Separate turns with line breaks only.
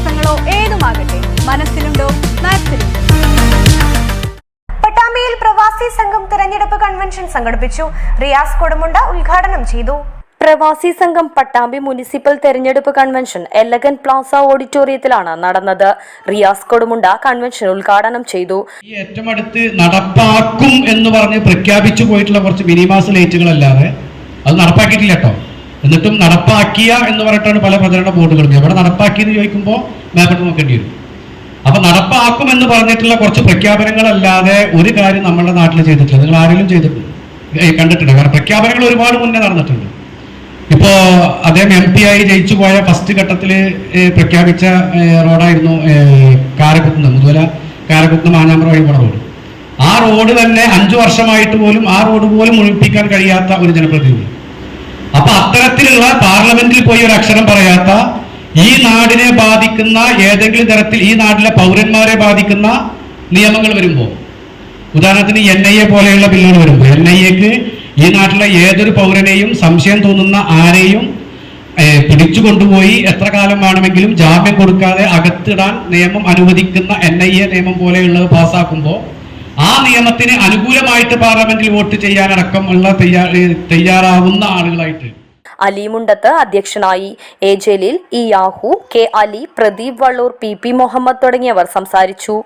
വ്യത്യാസങ്ങളോ ഏതുമാകട്ടെ മനസ്സിലുണ്ടോ പട്ടാമ്പിയിൽ പ്രവാസി സംഘം തെരഞ്ഞെടുപ്പ് കൺവെൻഷൻ സംഘടിപ്പിച്ചു. റിയാസ് കൊടുമുണ്ട ഉദ്ഘാടനം ചെയ്തു.
പ്രവാസി സംഘം പട്ടാമ്പി മുനിസിപ്പൽ തെരഞ്ഞെടുപ്പ് കൺവെൻഷൻ എലഗൻ പ്ലാസ ഓഡിറ്റോറിയത്തിലാണ് നടന്നത്. റിയാസ് കൊടുമുണ്ട കൺവെൻഷൻ ഉദ്ഘാടനം ചെയ്തു.
ഏറ്റവും അടുത്ത് നടപ്പാക്കും എന്ന് പറഞ്ഞ് പ്രഖ്യാപിച്ചു പോയിട്ടുള്ള കുറച്ച് മിനിമാസ് ലൈറ്റുകളല്ലാതെ അത് നടപ്പാക്കിയിട്ടില്ല കേട്ടോ. എന്നിട്ടും നടപ്പാക്കിയ എന്ന് പറഞ്ഞിട്ടാണ് പല പ്രചരണ ബോർഡുകളും എവിടെ നടപ്പാക്കി എന്ന് ചോദിക്കുമ്പോൾ മാപ്പിട്ട് നോക്കേണ്ടി വരും. അപ്പൊ നടപ്പാക്കും എന്ന് പറഞ്ഞിട്ടുള്ള കുറച്ച് പ്രഖ്യാപനങ്ങളല്ലാതെ ഒരു കാര്യം നമ്മുടെ നാട്ടിൽ ചെയ്തിട്ടില്ല. നിങ്ങൾ ആരെങ്കിലും ചെയ്തിട്ടുണ്ട്? കണ്ടിട്ടുണ്ട്. കാരണം പ്രഖ്യാപനങ്ങൾ ഒരുപാട് മുന്നേ നടന്നിട്ടുണ്ട്. ഇപ്പോ അദ്ദേഹം എം പി ആയി ജയിച്ചു പോയ ഫസ്റ്റ് ഘട്ടത്തിൽ പ്രഖ്യാപിച്ച റോഡായിരുന്നു ഏ, മുതല കാരക്കുന്ന് മാഞ്ഞാമ്പ്ര വഴി പോണ റോഡ്. ആ റോഡ് തന്നെ അഞ്ചു വർഷമായിട്ട് പോലും ആ റോഡ് പോലും ഒഴിപ്പിക്കാൻ കഴിയാത്ത ഒരു ജനപ്രതിനിധി അപ്പൊ അത്തരത്തിലുള്ള പാർലമെന്റിൽ പോയി ഒരു അക്ഷരം പറയാത്ത ഈ നാടിനെ ബാധിക്കുന്ന ഏതെങ്കിലും തരത്തിൽ ഈ നാട്ടിലെ പൗരന്മാരെ ബാധിക്കുന്ന നിയമങ്ങൾ വരുമ്പോൾ ഉദാഹരണത്തിന് എൻ ഐ എ പോലെയുള്ള ബില്ലുകൾ വരുമ്പോൾ എൻ ഐ എക്ക് ഈ നാട്ടിലെ ഏതൊരു പൗരനെയും സംശയം തോന്നുന്ന ആരെയും പിടിച്ചു കൊണ്ടുപോയി എത്ര കാലം വേണമെങ്കിലും ജാമ്യം കൊടുക്കാതെ അകത്തിടാൻ നിയമം അനുവദിക്കുന്ന എൻ ഐ എ നിയമം പോലെയുള്ളത് പാസ്സാക്കുമ്പോൾ ആ നിയമത്തിന് അനുകൂലമായിട്ട് പാർലമെന്റിൽ വോട്ട് ചെയ്യാനടക്കമുള്ള തയ്യാ തയ്യാറാവുന്ന ആളുകളായിട്ട്
അലിമുണ്ടത്ത് അധ്യക്ഷനായി. A Jaleel E Yahu K Ali Pradeep Valloor P P Muhammad തുടങ്ങിയവർ സംസാരിച്ചു.